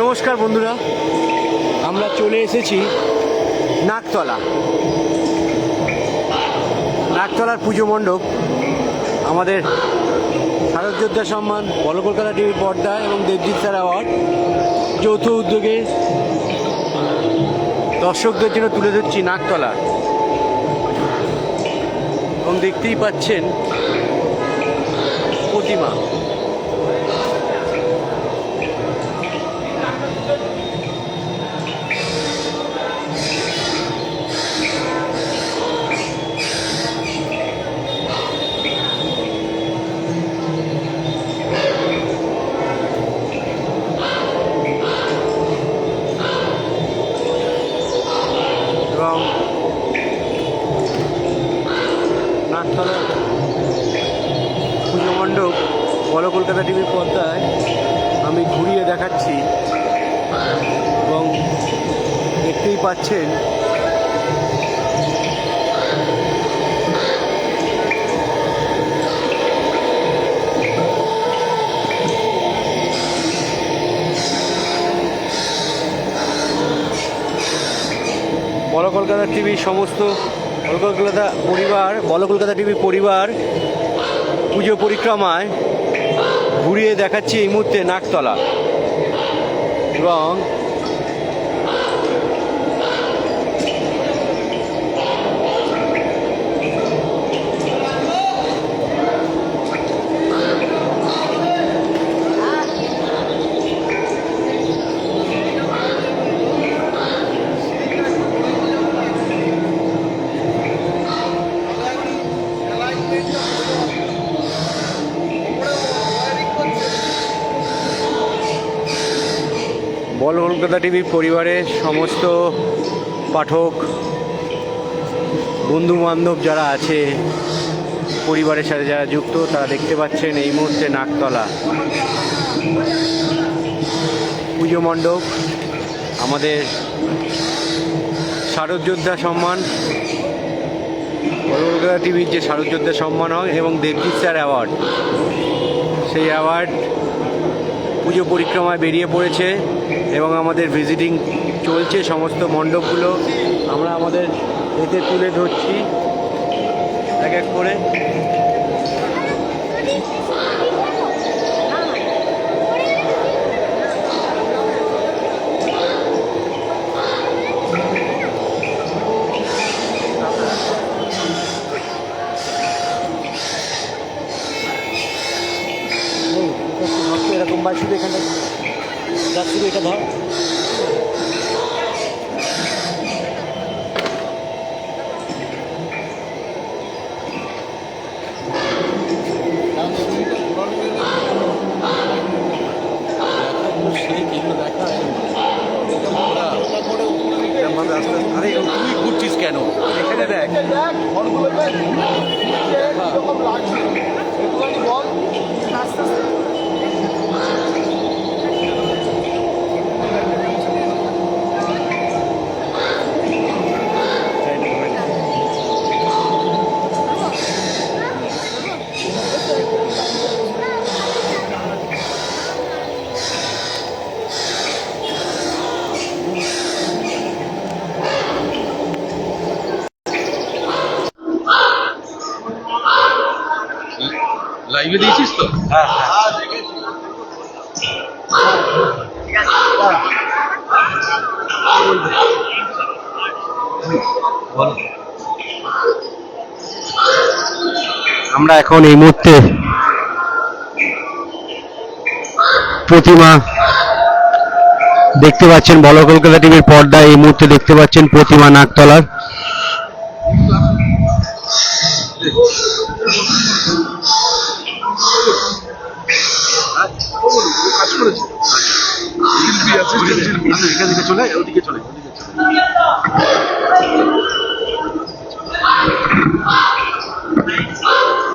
নমস্কার বন্ধুরা। আমরা চলে এসেছি নাকতলা নাকতলার পুজো মণ্ডপ। আমাদের ভারত যোদ্ধা সম্মান বল কলকাতা টিভির পর্দা এবং দেবজিৎ স্যার অ্যাওয়ার্ড যৌথ উদ্যোগে দর্শকদের জন্য তুলে ধরছি নাকতলা এবং দেখতেই পাচ্ছেন প্রতিমা। কলকাতা টিভির পর্দায় আমি ঘুরিয়ে দেখাচ্ছি এবং দেখতেই পাচ্ছেন বড় কলকাতা টিভির সমস্ত কলকাতা পরিবার, বড় কলকাতা টিভি পরিবার পুজো পরিক্রমায় ঘুরিয়ে দেখাচ্ছি এই মুহূর্তে নাকতলা। এবং বল কলকাতা টিভি পরিবারের সমস্ত পাঠক বন্ধু বান্ধব যারা আছে, পরিবারের সাথে যারা যুক্ত, তারা দেখতে পাচ্ছেন এই মুহূর্তে নাকতলা। পুজো মণ্ডপ, আমাদের শারদযোদ্ধা সম্মান কলকাতা টিভির যে শারদযোদ্ধা সম্মান হয় এবং দেবজিৎ স্যার অ্যাওয়ার্ড, সেই অ্যাওয়ার্ড পুজো পরিক্রমায় বেরিয়ে পড়েছে এবং আমাদের ভিজিটিং চলছে সমস্ত মণ্ডপগুলো। আমরা আমাদের এতে তুলে ধরছি। এক এক করে। এরকম বা শুধু এখানে যা শুধু এটা ধর। আরে তুই ঘুরছিস কেন? এখানে দেখ। লাইভে দিয়েছিস তো? আমরা এখন এই মুহূর্তে প্রতিমা দেখতে পাচ্ছেন বল কলকাতা টিভির পর্দায় এই মুহূর্তে দেখতে পাচ্ছেন প্রতিমা নাকতলার এখান থেকে চলে ওদিকে চলে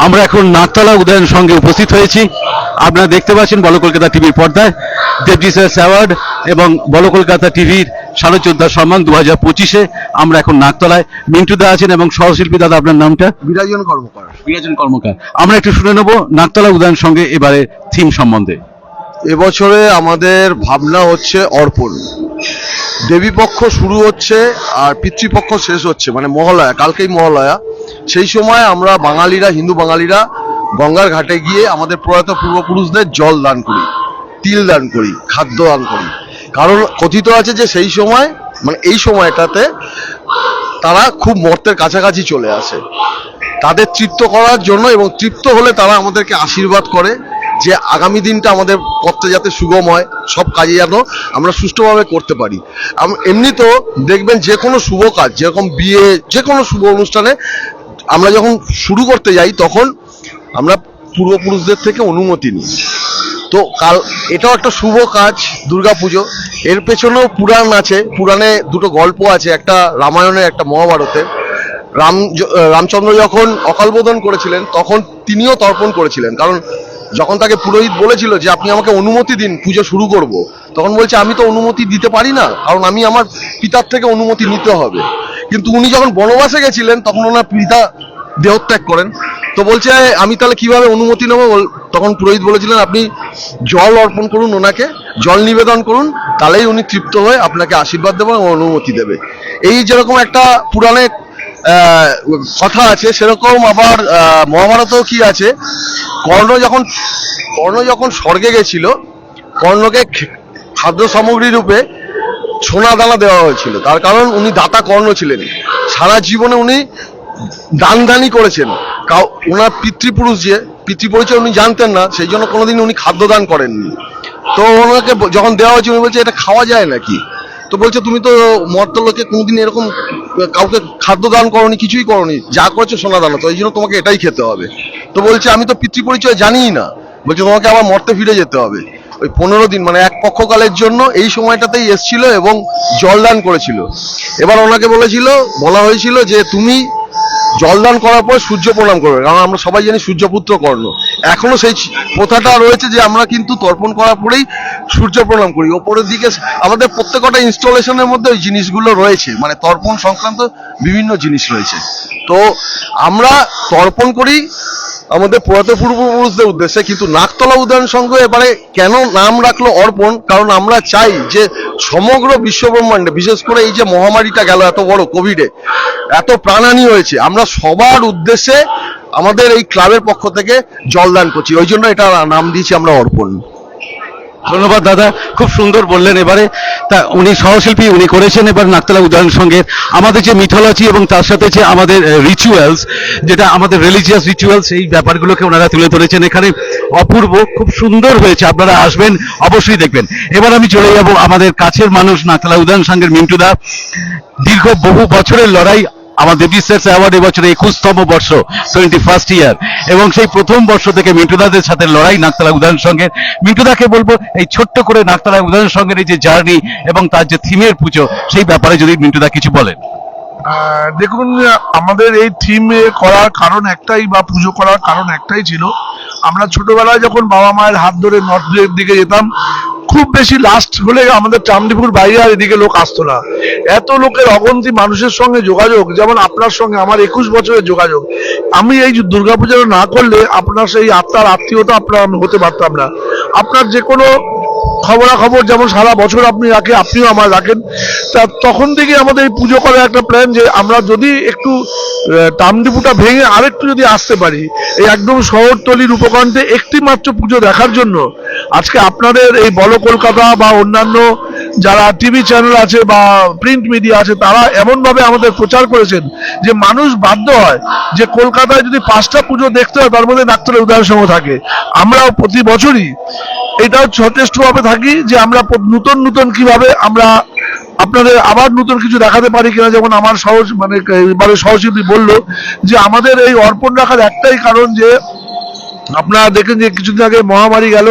আমরা এখন নাকতলা উদয়ন সঙ্গে উপস্থিত হয়েছি। আপনারা দেখতে পাচ্ছেন বল কলকাতা টিভির পর্দায় দেবজি স্যার অ্যাওয়ার্ড এবং বল কলকাতা টিভির শারদযোদ্ধা সম্মান দু হাজার পঁচিশে আমরা এখন নাকতলায় মিন্টু দা আছেন এবং সহশিল্পী দাদা আপনার নামটা? বিরাজন কর্মকার। বিরাজন কর্মকার। আমরা একটু শুনে নেব নাকতলা উদয়ন সঙ্গে এবারে থিম সম্বন্ধে। এবছরে আমাদের ভাবনা হচ্ছে অর্পণ। দেবী পক্ষ শুরু হচ্ছে আর পিতৃপক্ষ শেষ হচ্ছে মানে মহালয়া, কালকেই মহালয়া। সেই সময় আমরা বাঙালিরা, হিন্দু বাঙালিরা গঙ্গার ঘাটে গিয়ে আমাদের প্রয়াত পূর্বপুরুষদের জল দান করি, তিল দান করি, খাদ্য দান করি। কারণ কথিত আছে যে সেই সময় মানে এই সময়টাতে তারা খুব মর্তের কাছাকাছি চলে আসে। তাদের তৃপ্ত করার জন্য এবং তৃপ্ত হলে তারা আমাদেরকে আশীর্বাদ করে। যে আগামী দিনটা আমাদের পথে যাতে সুগম হয়, সব কাজে যেন আমরা সুষ্ঠুভাবে করতে পারি। এমনি তো দেখবেন যে কোনো শুভ কাজ, যেরকম বিয়ে, যে কোনো শুভ অনুষ্ঠানে আমরা যখন শুরু করতে যাই, তখন আমরা পূর্বপুরুষদের থেকে অনুমতি নিই। তো কাল, এটাও একটা শুভ কাজ, দুর্গাপুজো। এর পেছনেও পুরাণ আছে, পুরাণে দুটো গল্প আছে, একটা রামায়ণের, একটা মহাভারতের। রাম রামচন্দ্র যখন অকালবোধন করেছিলেন, তখন তিনিও তর্পণ করেছিলেন। কারণ যখন তাকে পুরোহিত বলেছিল যে আপনি আমাকে অনুমতি দিন, পুজো শুরু করব, তখন বলছে, আমি তো অনুমতি দিতে পারি না, কারণ আমি আমার পিতার থেকে অনুমতি নিতে হবে। কিন্তু উনি যখন বনবাসে গেছিলেন, তখন ওনার পিতা দেহত্যাগ করেন। তো বলছে, আমি তাহলে কীভাবে অনুমতি নেব? তখন পুরোহিত বলেছিলেন, আপনি জল অর্পণ করুন ওনাকে, জল নিবেদন করুন, তাহলেই উনি তৃপ্ত হয়ে আপনাকে আশীর্বাদ দেবেন অনুমতি দেবে। এই যেরকম একটা পুরাণে কথা আছে, সেরকম আবার মহাভারতেও কি আছে? কর্ণ যখন কর্ণ যখন স্বর্গে গেছিল, কর্ণকে খাদ্য সামগ্রী রূপে সোনা দানা দেওয়া হয়েছিল। তার কারণ উনি দাতা কর্ণ ছিলেন। সারা জীবনে উনি দানদানি করেছেন। কাউ, ওনার পিতৃপুরুষ যে, পিতৃপরিচয় উনি জানতেন না, সেই জন্য কোনোদিন উনি খাদ্য দান করেননি। তো ওনাকে যখন দেওয়া হয়েছে উনি বলছে, এটা খাওয়া যায় নাকি? তো বলছে, তুমি তো মর্তলোকে কোনোদিন এরকম কাউকে খাদ্য দান করনি, কিছুই করনি। যা করেছ সোনা দানা, তো এই জন্য তোমাকে এটাই খেতে হবে। তো বলছে, আমি তো পিতৃ পরিচয় জানিই না। বলছে, তোমাকে আবার মর্তে ফিরে যেতে হবে। ওই পনেরো দিন মানে এক পক্ষকালের জন্য এই সময়টাতেই এসছিল এবং জলদান করেছিল। এবার ওনাকে বলেছিল, বলা হয়েছিল যে, তুমি জলদান করার পর সূর্য প্রণাম করবে। কারণ আমরা সবাই জানি সূর্যপুত্র কর্ণ। এখনও সেই প্রথাটা রয়েছে যে আমরা কিন্তু তর্পণ করার পরেই সূর্য প্রণাম করি। ওপরের দিকে আমাদের প্রত্যেকটা ইনস্টলেশনের মধ্যে ওই জিনিসগুলো রয়েছে। মানে তর্পণ সংক্রান্ত বিভিন্ন জিনিস রয়েছে। তো আমরা তর্পণ করি আমাদের পুরাতন পূর্বপুরুষদের উদ্দেশ্যে কিন্তু নাকতলা উদয়ন সংঘ এবারে কেন নাম রাখল অর্পণ? কারণ আমরা চাই যে সমগ্র বিশ্বব্রহ্মাণ্ডে, বিশেষ করে এই যে মহামারীটা গেল এত বড় কোভিডে এত প্রাণহানি হয়েছে, আমরা সবার উদ্দেশ্যে আমাদের এই ক্লাবের পক্ষ থেকে জলদান করছি। ওই জন্য এটা নাম দিয়েছি আমরা অর্পণ। ধন্যবাদ, দাদা। খুব সুন্দর বললেন এবারে। তা উনি সহশিল্পী, উনি করেছেন এবার নাকতলা উদাহরণ সঙ্গে। আমাদের যে মিথোলজি এবং তার সাথে যে আমাদের রিচুয়ালস যেটা আমাদের রিলিজিয়াস রিচুয়ালস এই ব্যাপারগুলোকে ওনারা তুলে ধরেছেন এখানে। অপূর্ব, খুব সুন্দর হয়েছে। আপনারা আসবেন, অবশ্যই দেখবেন। এবার আমি চলে যাব আমাদের কাছের মানুষ, নাকতলা উদাহরণ সঙ্গের মিন্টুদা। দীর্ঘ বহু বছরের লড়াই আমাদের বিশেষ অ্যাওয়ার্ড এবছর একুশতম বর্ষ টোয়েন্টি ফার্স্ট ইয়ার এবং সেই প্রথম বর্ষ থেকে মিন্টুদাদের সাথে লড়াই নাকতলা উদাহরণ সঙ্গের মিন্টুদাকে বলব, এই ছোট্ট করে নাকতলা উদাহরণ সঙ্গের এই যে জার্নি এবং তার যে থিমের পুজো, সেই ব্যাপারে যদি মিন্টুদা কিছু বলেন। দেখুন, আমাদের এই থিম করার কারণ একটাই বা পুজো করার কারণ একটাই ছিল। আমরা ছোটবেলায় যখন বাবা মায়ের হাত ধরে নর্থের দিকে যেতাম খুব বেশি লাস্ট হলে আমাদের চামডিপুর বাইরে আর এদিকে লোক আসতো না। এত লোকের অগন্তি মানুষের সঙ্গে যোগাযোগ, যেমন আপনার সঙ্গে আমার একুশ বছরের যোগাযোগ। আমি এই দুর্গাপূজা না করলে আপনার সেই আত্মার আত্মীয়তা আপনার আমি হতে পারতাম না। আপনার যে কোনো খবরাখবর যেমন সারা বছর আপনি রাখেন আপনিও আমার রাখেন। তা তখন থেকে আমাদের এই পুজো করার একটা প্ল্যান যে আমরা যদি একটু টামডিপুটা ভেঙে আরেকটু যদি আসতে পারি, এই একদম শহরতলির উপকণ্ঠে একটি মাত্র পুজো দেখার জন্য, আজকে আপনাদের এই বল কলকাতা বা অন্যান্য যারা টিভি চ্যানেল আছে বা প্রিন্ট মিডিয়া আছে, তারা এমনভাবে আমাদের প্রচার করেছেন যে মানুষ বাধ্য হয় যে কলকাতায় যদি পাঁচটা পুজো দেখতে হয়, তার মধ্যে ডাক্তারের উদাহরণ থাকে। আমরাও প্রতি বছরই এটাও সচেষ্টভাবে থাকি যে আমরা নতুন নতুন কীভাবে আমরা আপনাদের আবার নতুন কিছু দেখাতে পারি কিনা, যেমন আমার সহজ মানে এবারে সহশিল্পী বলল যে আমাদের এই অর্পণ রাখার একটাই কারণ যে আপনারা দেখেন যে কিছুদিন আগে মহামারী গেল,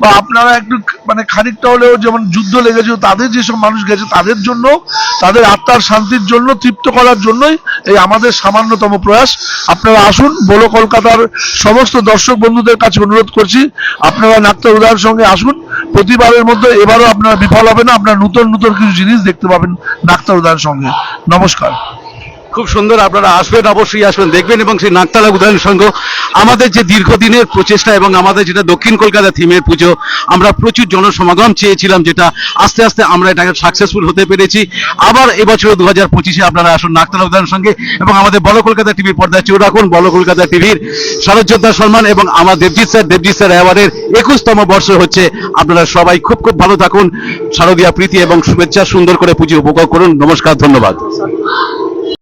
বা আপনারা একটু মানে খানিকটা হলেও যেমন যুদ্ধ লেগেছে তাদের যেসব মানুষ গেছে, তাদের জন্য, তাদের আত্মার শান্তির জন্য, তৃপ্ত করার জন্যই এই আমাদের সামান্যতম প্রয়াস। আপনারা আসুন, বলো কলকাতার সমস্ত দর্শক বন্ধুদের কাছে অনুরোধ করছি, আপনারা নাক্তার উদাহরণ সঙ্গে আসুন, প্রতিবারের মধ্যে এবারও আপনারা বিফল হবে না, আপনারা নতুন নতুন কিছু জিনিস দেখতে পাবেন নাক্তার উদাহরণ সঙ্গে। নমস্কার। খুব সুন্দর আপনারা আসবেন, অবশ্যই আসবেন, দেখবেন এবং সেই নাকতলা উদয়ন সংঘ, আমাদের যে দীর্ঘদিনের প্রচেষ্টা এবং আমাদের যেটা দক্ষিণ কলকাতা থিমের পুজো, আমরা প্রচুর জনসমাগম চেয়েছিলাম যেটা আস্তে আস্তে আমরা এটাকে সাকসেসফুল হতে পেরেছি। আবার এবছর দু হাজার পঁচিশে আপনারা আসুন নাকতলা উদয়ন সঙ্গে এবং আমাদের বড় কলকাতা টিভির পর্দায় চেয়ে রাখুন, বড় কলকাতা টিভির শরৎযোদ্ধা সম্মান এবং আমার দেবজিৎ স্যার দেবজিৎ স্যার অ্যাওয়ার্ডের একুশতম বর্ষ হচ্ছে। আপনারা সবাই খুব খুব ভালো থাকুন, শারদীয়া প্রীতি এবং শুভেচ্ছা সুন্দর করে পুজো উপভোগ করুন। নমস্কার, ধন্যবাদ।